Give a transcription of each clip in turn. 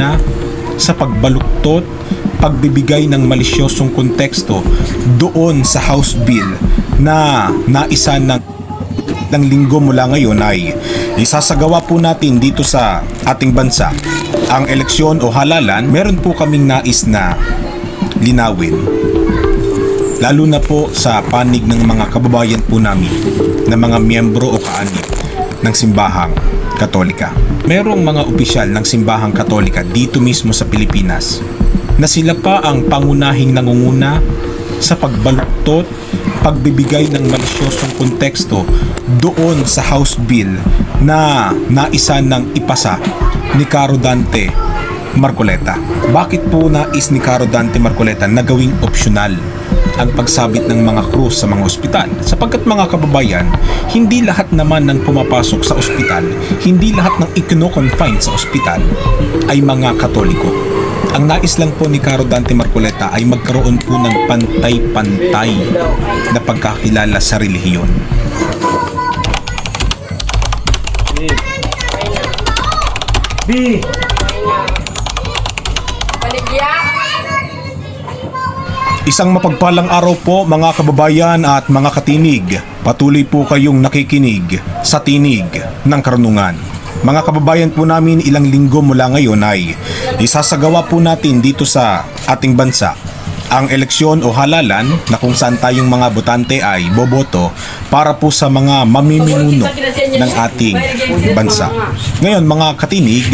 na sa pagbaluktot, pagbibigay ng malisyosong konteksto doon sa House Bill na naisa ng ng linggo mula ngayon ay isasagawa po natin dito sa ating bansa ang eleksyon o halalan, meron po kaming nais na linawin lalo na po sa panig ng mga kababayan po namin na mga miyembro o kaanib ng simbahang katolika. Merong mga opisyal ng simbahang katolika dito mismo sa Pilipinas na sila pa ang pangunahing nangunguna sa pagbaluktot, pagbibigay ng malisyosong konteksto doon sa House Bill na naisa ng ipasa ni Caro Dante Marcoleta. Bakit po nais ni Caro Dante Marcoleta na gawing optional ang pagsabit ng mga krus sa mga ospital? Sapagkat mga kababayan, hindi lahat naman ng pumapasok sa ospital, hindi lahat ng ikino-confine sa ospital ay mga katoliko. Ang nais lang po ni Caro Dante Marcoleta ay magkaroon po ng pantay-pantay na pagkakilala sa relihiyon. B. Paligya! Isang mapagpalang araw po mga kababayan at mga katinig. Patuloy po kayong nakikinig sa tinig ng karunungan. Mga kababayan po namin ilang linggo mula ngayon ay isasagawa po natin dito sa ating bansa ang eleksyon o halalan na kung saan tayong mga botante ay boboto para po sa mga mamiminuno ng ating bansa. Ngayon mga katinig,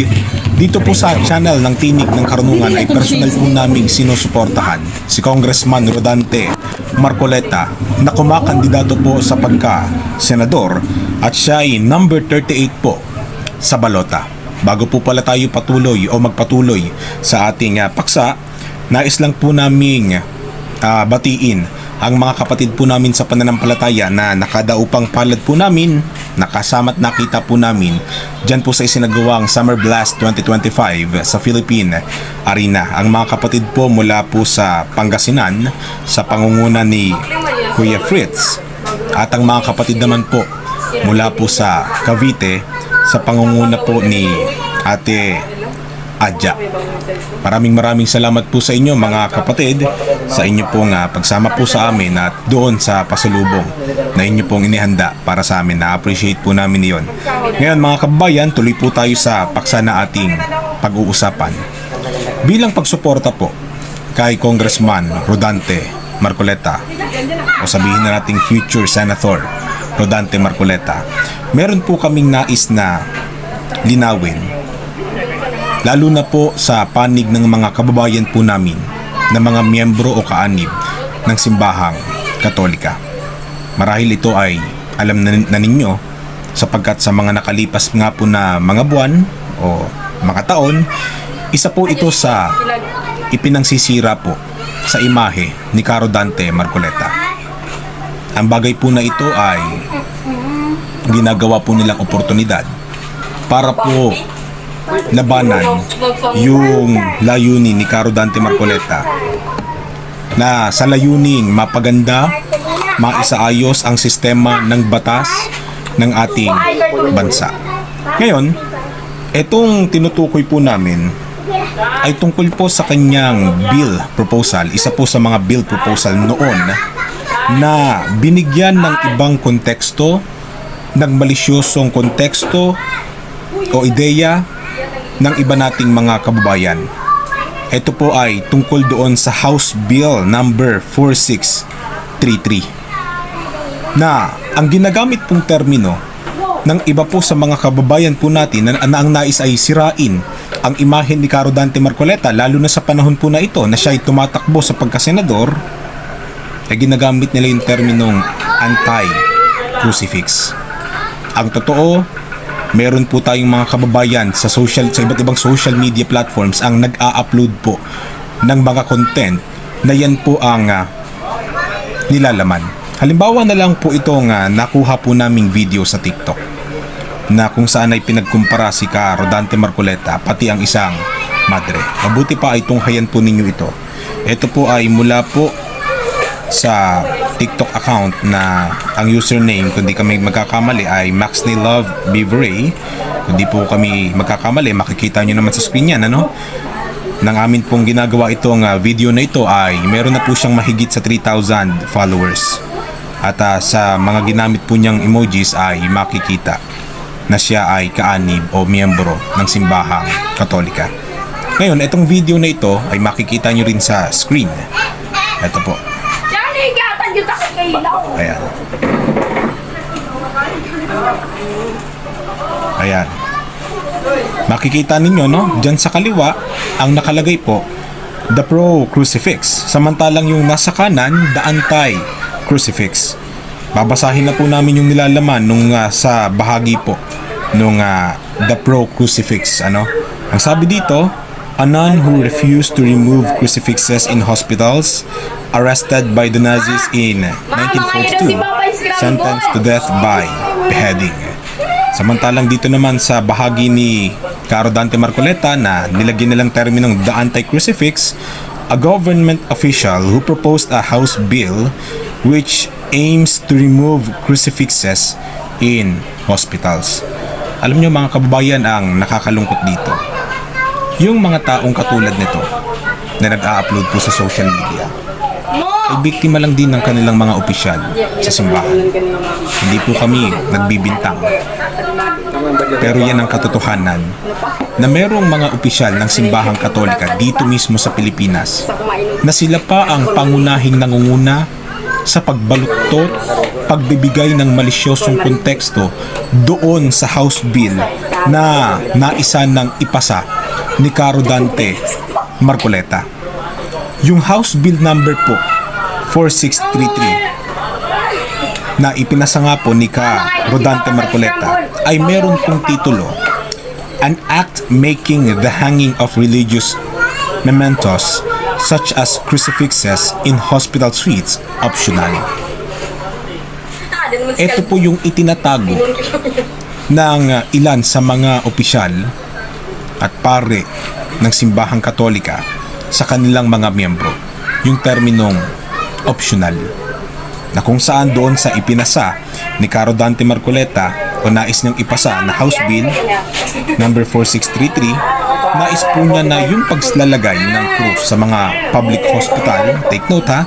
dito po sa channel ng Tinig ng Karunungan ay personal po naming sinusuportahan si Congressman Rodante Marcoleta na kumakandidato po sa pagka-senador at siya ay number 38 po sa balota. Bago po pala tayo patuloy o magpatuloy sa ating ah, paksa, nais lang po naming ah, batiin ang mga kapatid po namin sa pananampalataya na nakadaupang palad po namin, nakasama't nakita po namin dyan po sa isinagawang Summer Blast 2025 sa Philippine Arena. Ang mga kapatid po mula po sa Pangasinan sa pangunguna ni Kuya Fritz at ang mga kapatid naman po mula po sa Cavite sa pangunguna po ni Ate Adja. Maraming maraming salamat po sa inyo mga kapatid sa inyo pong ah, pagsama po sa amin at doon sa pasalubong na inyo pong inihanda para sa amin. Na-appreciate po namin iyon. Ngayon mga kababayan, tuloy po tayo sa paksa na ating pag-uusapan. Bilang pagsuporta po kay Congressman Rodante Marcoleta o sabihin na nating future Senator Rodante Marcoleta, meron po kaming nais na linawin lalo na po sa panig ng mga kababayan po namin na mga miyembro o kaanib ng simbahang katolika. Marahil ito ay alam na, na ninyo sapagkat sa mga nakalipas nga po na mga buwan o mga taon, isa po ito sa ipinangsisira po sa imahe ni Caro Dante Marcoleta. Ang bagay po na ito ay ginagawa po nilang oportunidad para po labanan yung layunin ni Caro Dante Marcoleta na sa layuning mapaganda, maisaayos ang sistema ng batas ng ating bansa. Ngayon, itong tinutukoy po namin ay tungkol po sa kanyang bill proposal, isa po sa mga bill proposal noon na binigyan ng ibang konteksto, ng malisyosong konteksto o ideya ng iba nating mga kababayan. Ito po ay tungkol doon sa House Bill number 4633 na ang ginagamit pong termino ng iba po sa mga kababayan po natin na, na ang nais ay sirain ang imahe ni Caro Dante Marcoleta lalo na sa panahon po na ito na siya ay tumatakbo sa pagkasenador ay ginagamit nila yung terminong anti-crucifix. Ang totoo, meron po tayong mga kababayan sa social sa iba't ibang social media platforms ang nag-a-upload po ng mga content na yan po ang ah, nilalaman. Halimbawa na lang po itong ah, nakuha po naming video sa TikTok na kung saan ay pinagkumpara si Caro Dante Marcoleta pati ang isang madre. Mabuti pa ay tunghayan po ninyo ito. Ito po ay mula po sa TikTok account na ang username kung di kami magkakamali ay Maxney Love Beaveray Hindi po kami magkakamali, makikita nyo naman sa screen yan, ano? Nang amin pong ginagawa itong ah, video na ito ay meron na po siyang mahigit sa 3,000 followers. At ah, sa mga ginamit po niyang emojis ay makikita na siya ay kaanib o miyembro ng simbahang katolika. Ngayon, itong video na ito ay makikita nyo rin sa screen. Ito po. Ako kay ilaw. Ayan. Ayan. Makikita ninyo, no? Diyan sa kaliwa, ang nakalagay po, the pro crucifix. Samantalang yung nasa kanan, the anti crucifix. Babasahin na po namin yung nilalaman nung ah, sa bahagi po nung ah, the pro crucifix, ano? Ang sabi dito, a nun who refused to remove crucifixes in hospitals arrested by the Nazis in 1942 sentenced to death by beheading. Samantalang dito naman sa bahagi ni Caro Dante Marcoleta na nilagyan nilang terminong the anti-crucifix, a government official who proposed a House bill which aims to remove crucifixes in hospitals. Alam nyo mga kababayan ang nakakalungkot dito. Yung mga taong katulad nito na nag-a-upload po sa social media ay biktima lang din ng kanilang mga opisyal sa simbahan. Hindi po kami nagbibintang. Pero yan ang katotohanan na merong mga opisyal ng simbahang katolika dito mismo sa Pilipinas na sila pa ang pangunahing nangunguna sa pagbaluktot, pagbibigay ng malisyosong konteksto doon sa House Bill na naisa ng ipasa ni Caro Dante Marcoleta. Yung House Bill number po 4633 na ipinasa po ni Ka Rodante Marcoleta ay meron pong titulo An Act Making the Hanging of Religious Mementos such as crucifixes in hospital suites optional. Ito po yung itinatago ng ilan sa mga opisyal at pare ng simbahang katolika sa kanilang mga miyembro. Yung terminong optional na kung saan doon sa ipinasa ni Caro Dante Marcoleta o nais niyang ipasa na House Bill number 4633 nais po niya na yung paglalagay ng krus sa mga public hospital. Take note ha?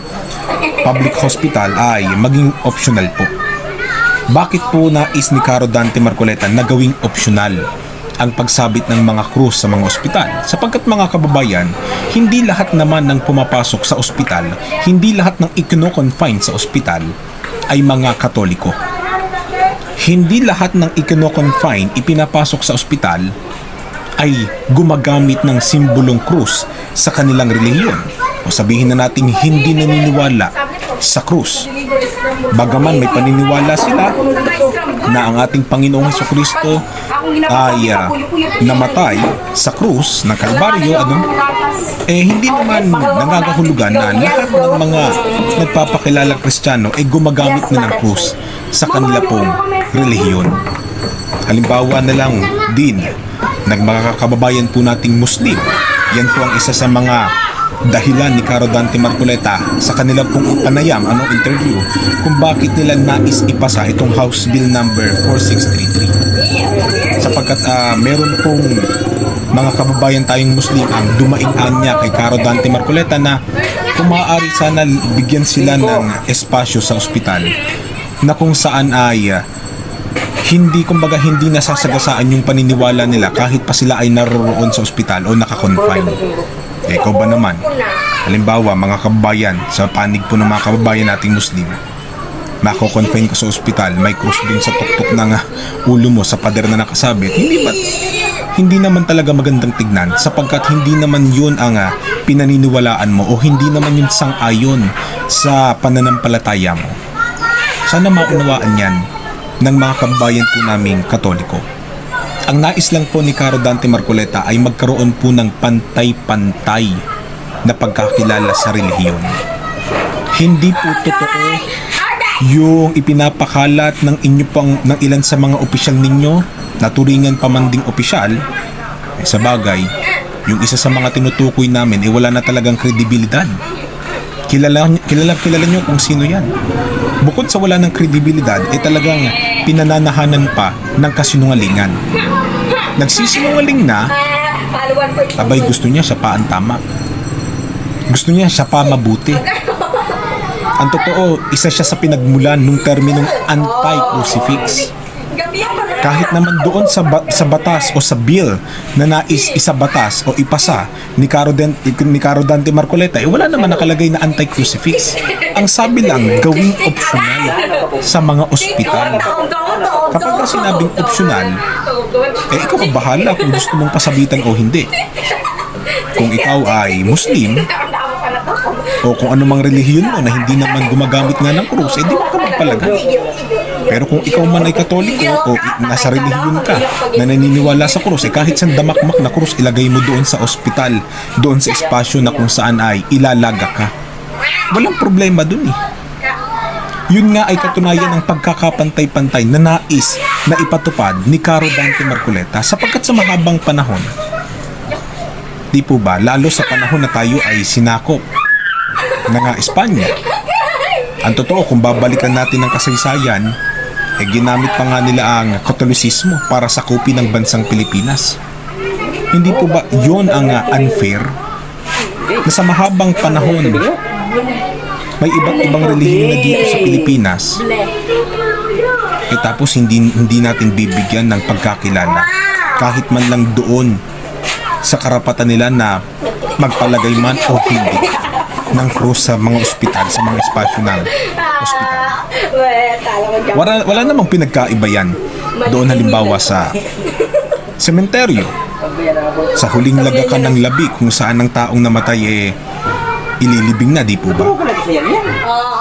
Public hospital ay maging optional po. Bakit po nais ni Caro Dante Marcoleta na gawing optional ang pagsabit ng mga krus sa mga ospital sapagkat mga kababayan, hindi lahat naman ng pumapasok sa ospital, hindi lahat ng ikino-confine sa ospital ay mga katoliko. Hindi lahat ng ikino-confine ipinapasok sa ospital ay gumagamit ng simbolong krus sa kanilang relihiyon o sabihin na natin hindi naniniwala sa krus. Bagaman may paniniwala sila na ang ating Panginoong Heso Kristo ay ah, namatay sa krus ng Kalbaryo, ano? Eh hindi naman nangangahulugan na lahat ng mga nagpapakilala Kristiyano ay gumagamit na ng krus sa kanila pong relihiyon. Halimbawa na lang din ng mga kababayan po nating Muslim. Yan po ang isa sa mga dahilan ni Caro Dante Marcoleta sa kanila pong panayam, anong interview, kung bakit nila nais ipasa itong House Bill number 4633. Sapagkat ah, meron pong mga kababayan tayong Muslim ang dumaingan niya kay Caro Dante Marcoleta na kung maaari sana bigyan sila ng espasyo sa ospital na kung saan ay ah, hindi kumbaga hindi nasasagasaan yung paniniwala nila kahit pa sila ay naroroon sa ospital o nakakonfine. Eh, ikaw ba naman? Halimbawa, mga kababayan, sa panig po ng mga kababayan nating Muslim, mako-confine ka sa ospital, may krus din sa tuktok ng ulo mo sa pader na nakasabit, hindi ba? Hindi naman talaga magandang tignan sapagkat hindi naman yun ang ah, pinaniniwalaan mo o hindi naman yun sang-ayon sa pananampalataya mo. Sana maunawaan yan ng mga kababayan po naming katoliko. Ang nais lang po ni Caro Dante Marcoleta ay magkaroon po ng pantay-pantay na pagkakilala sa relihiyon. Hindi po totoo yung ipinapakalat ng inyo pang ng ilan sa mga opisyal ninyo. Na turingan pa man ding opisyal. Eh, sa bagay yung isa sa mga tinutukoy namin eh wala na talagang kredibilidad. Kilala kilala kilala nyo kung sino yan. Bukod sa wala ng kredibilidad eh talagang pinananahanan pa ng kasinungalingan nagsisinungaling na, Paluan po ito. abay gusto niya siya pa tama. Gusto niya siya pa mabuti. Ang totoo, isa siya sa pinagmulan nung terminong anti-crucifix. Kahit naman doon sa, ba- sa batas o sa bill na nais isabatas o ipasa ni Caro, Den- ni Caro Dante Marcoleta, eh wala naman nakalagay na anti-crucifix. Ang sabi lang, gawing optional sa mga ospital. Kapag ka sinabing optional, eh ikaw ang bahala kung gusto mong pasabitan o hindi. Kung ikaw ay Muslim, o kung anumang relihiyon mo na hindi naman gumagamit nga ng krus, eh di mo ka magpalagay. Pero kung ikaw man ay katoliko o nasa relihiyon ka na naniniwala sa krus, eh kahit sa damakmak na krus, ilagay mo doon sa ospital, doon sa espasyo na kung saan ay ilalaga ka. Walang problema doon eh. Yun nga ay katunayan ng pagkakapantay-pantay na nais na ipatupad ni Caro Dante Marcoleta sapagkat sa mahabang panahon, di po ba, lalo sa panahon na tayo ay sinakop ng nga Espanya. Ang totoo, kung babalikan natin ang kasaysayan, eh ginamit pa nga nila ang Katolisismo para sakupin ng bansang Pilipinas. Hindi po ba yon ang unfair? Na sa mahabang panahon, may iba't ibang relihiyon na dito sa Pilipinas, eh tapos hindi, hindi natin bibigyan ng pagkakilala. Kahit man lang doon sa karapatan nila na magpalagay man o hindi ng krus sa mga ospital, sa mga espasyo ng ospital. Wala, wala namang pinagkaiba yan. Doon halimbawa sa sementeryo, sa huling lagakan ng labi kung saan ang taong namatay eh ililibing na, di po ba?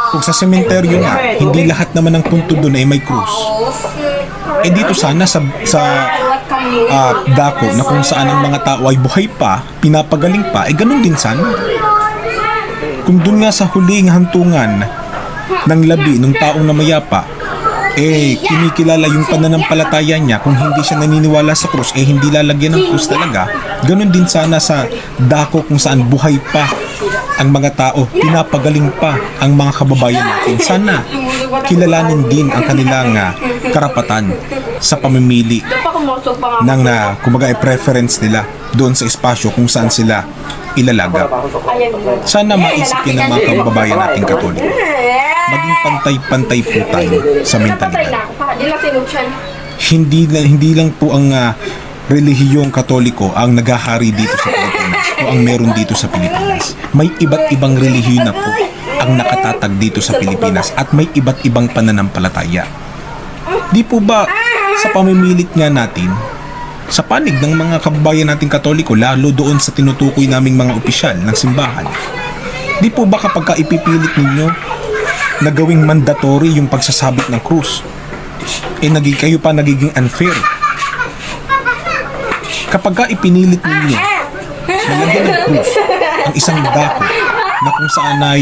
Kung sa sementeryo nga, hindi lahat naman ng punto doon ay may krus. Eh dito sana sa, sa ah, dako na kung saan ang mga tao ay buhay pa, pinapagaling pa, eh ganun din sana. Kung doon nga sa huling hantungan ng labi ng taong namayapa, eh kinikilala yung pananampalataya niya kung hindi siya naniniwala sa krus, eh hindi lalagyan ng krus talaga. Ganun din sana sa dako kung saan buhay pa ang mga tao, pinapagaling pa ang mga kababayan natin. Sana kilalanin din ang kanilang ah, karapatan sa pamimili ng uh, kumbaga ay preference nila doon sa espasyo kung saan sila ilalaga. Sana maisip yan ng mga kababayan nating katoliko. Maging pantay-pantay po tayo sa mentalidad. Hindi, hindi lang po ang ah, relihiyong katoliko ang naghahari dito sa Pilipinas o ang meron dito sa Pilipinas. May iba't ibang relihiyon na po ang nakatatag dito sa Pilipinas at may iba't ibang pananampalataya. Di po ba sa pamimilit nga natin, sa panig ng mga kababayan nating katoliko, lalo doon sa tinutukoy naming mga opisyal ng simbahan, di po ba kapag ka ipipilit ninyo na gawing mandatory yung pagsasabit ng krus, eh naging kayo pa nagiging unfair. Kapag ka ipinilit ninyo na lagyan ng krus ang isang dako na kung saan ay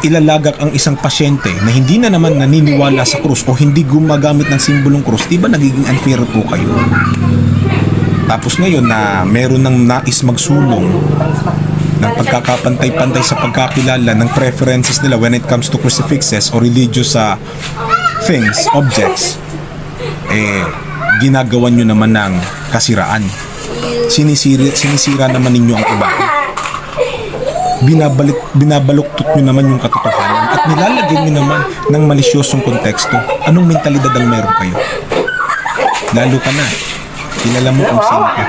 ilalagak ang isang pasyente na hindi na naman naniniwala sa krus o hindi gumagamit ng simbolong krus, di ba nagiging unfair po kayo? Tapos ngayon na meron ng nais magsulong ng pagkakapantay-pantay sa pagkakilala ng preferences nila when it comes to crucifixes or religious uh, things, objects, eh, ginagawan nyo naman ng kasiraan. Sinisira, sinisira naman ninyo ang iba. Binabalik, binabaluktot nyo naman yung katotohanan at nilalagyan nyo naman ng malisyosong konteksto. Anong mentalidad ang meron kayo? Lalo ka na. Kilala mo kung sino ka.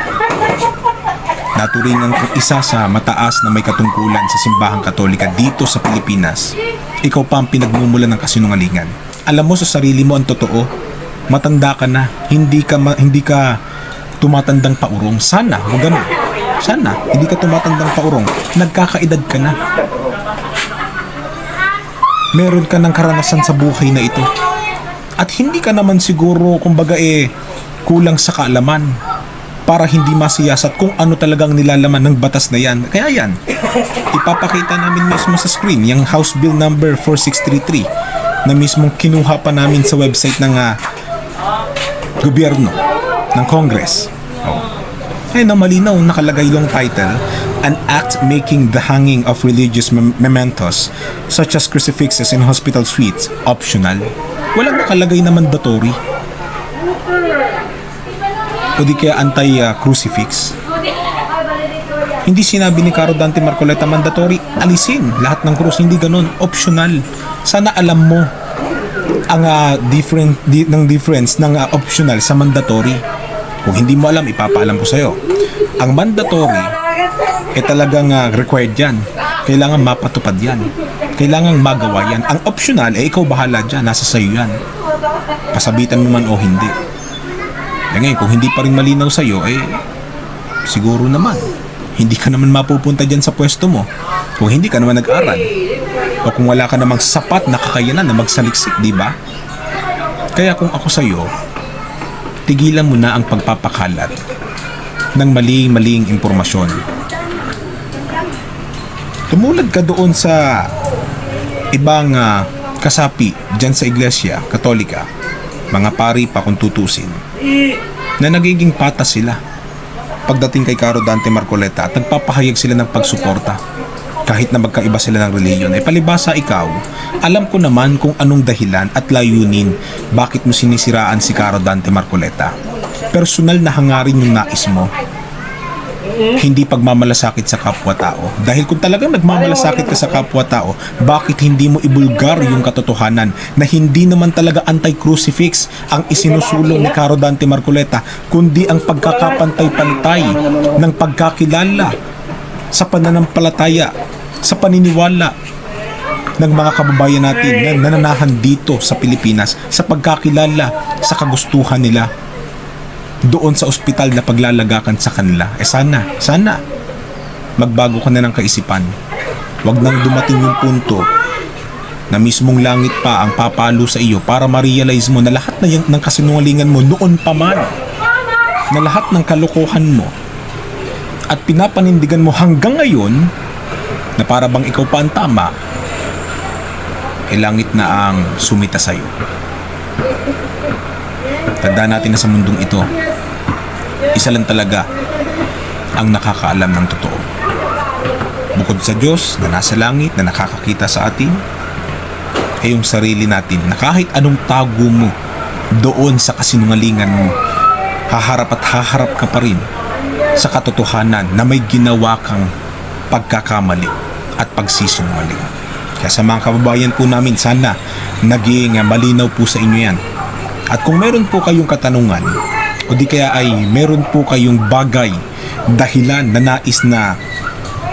Naturingan kong isa sa mataas na may katungkulan sa simbahang katolika dito sa Pilipinas. Ikaw pa ang pinagmumula ng kasinungalingan. Alam mo sa sarili mo ang totoo. Matanda ka na. Hindi ka ma- hindi ka tumatandang paurong. Sana, huwag ganun. Sana, hindi ka tumatandang paurong. Nagkakaedad ka na. Meron ka ng karanasan sa buhay na ito. At hindi ka naman siguro, kumbaga eh, kulang sa kaalaman para hindi masiyasat kung ano talagang nilalaman ng batas na yan. Kaya yan, ipapakita namin mismo sa screen yung House Bill number 4633 na mismong kinuha pa namin sa website ng ah, gobyerno ng Congress. Oh. Ay na malinaw nakalagay yung title An act making the hanging of religious mem- mementos such as crucifixes in hospital suites optional. Walang nakalagay na mandatory. o di kaya anti-crucifix. Hindi sinabi ni Caro Dante Marcoleta mandatory, alisin lahat ng krus, hindi ganun, optional. Sana alam mo ang ah, different di, ng difference ng ah, optional sa mandatory. Kung hindi mo alam, ipapaalam ko sa'yo. Ang mandatory, eh talagang ah, required yan. Kailangan mapatupad yan. Kailangan magawa yan. Ang optional, eh ikaw bahala dyan. Nasa sayo yan. Pasabitan mo man o hindi. Eh ngayon, kung hindi pa rin malinaw sa'yo, eh siguro naman. Hindi ka naman mapupunta dyan sa pwesto mo. Kung hindi ka naman nag-aral. O kung wala ka namang sapat na kakayanan na magsaliksik, di ba? Kaya kung ako sa'yo, tigilan mo na ang pagpapakalat ng maling-maling impormasyon. Tumulad ka doon sa ibang ah, kasapi dyan sa iglesia, katolika, mga pari pa kung tutusin, na nagiging patas sila pagdating kay Caro Dante Marcoleta at nagpapahayag sila ng pagsuporta kahit na magkaiba sila ng reliyon. Eh palibasa ikaw, alam ko naman kung anong dahilan at layunin bakit mo sinisiraan si Caro Dante Marcoleta. Personal na hangarin yung nais mo. Hindi pagmamalasakit sa kapwa-tao. Dahil kung talagang nagmamalasakit ka sa kapwa-tao, bakit hindi mo ibulgar yung katotohanan na hindi naman talaga anti-crucifix ang isinusulong ni Caro Dante Marcoleta, kundi ang pagkakapantay-pantay ng pagkakilala sa pananampalataya, sa paniniwala ng mga kababayan natin na nananahan dito sa Pilipinas sa pagkakilala sa kagustuhan nila doon sa ospital na paglalagakan sa kanila. Eh sana, sana, magbago ka na ng kaisipan. Huwag nang dumating yung punto na mismong langit pa ang papalo sa iyo para ma-realize mo na lahat na yan, ng kasinungalingan mo noon pa man na lahat ng kalokohan mo at pinapanindigan mo hanggang ngayon na para bang ikaw pa ang tama eh langit na ang sumita sa'yo. Tandaan natin na sa mundong ito, isa lang talaga ang nakakaalam ng totoo. Bukod sa Diyos na nasa langit na nakakakita sa atin, ay yung sarili natin na kahit anong tago mo doon sa kasinungalingan mo, haharap at haharap ka pa rin sa katotohanan na may ginawa kang pagkakamali at pagsisinungaling. Kaya sa mga kababayan po namin, sana naging malinaw po sa inyo yan. At kung meron po kayong katanungan, o di kaya ay meron po kayong bagay, dahilan na nais na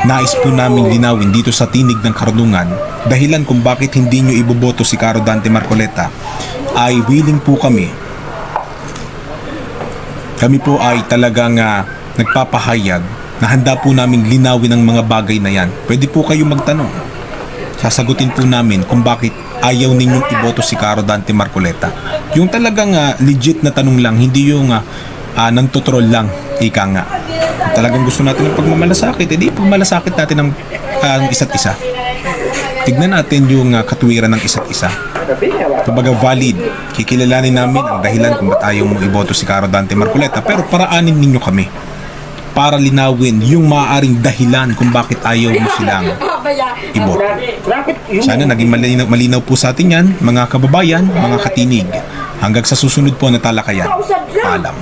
nais po namin linawin dito sa tinig ng karunungan, dahilan kung bakit hindi nyo iboboto si Caro Dante Marcoleta, ay willing po kami kami po ay talagang ah, nagpapahayag na handa po namin linawin ang mga bagay na yan. Pwede po kayo magtanong. Sasagutin po namin kung bakit ayaw ninyong iboto si Caro Dante Marcoleta. Yung talagang ah, legit na tanong lang, hindi yung uh, uh, nang tutrol lang, ika nga. Kung talagang gusto natin ng pagmamalasakit, edi pagmalasakit natin ang, ang isa't isa. Tignan natin yung ah, katwiran ng isa't isa. Kumbaga valid, kikilalanin namin ang dahilan kung ba't ayaw mo iboto si Caro Dante Marcoleta pero paraanin ninyo kami para linawin yung maaaring dahilan kung bakit ayaw mo silang iboto. Sana naging malinaw, malinaw po sa atin yan, mga kababayan, mga katinig. Hanggang sa susunod po na talakayan. Paalam.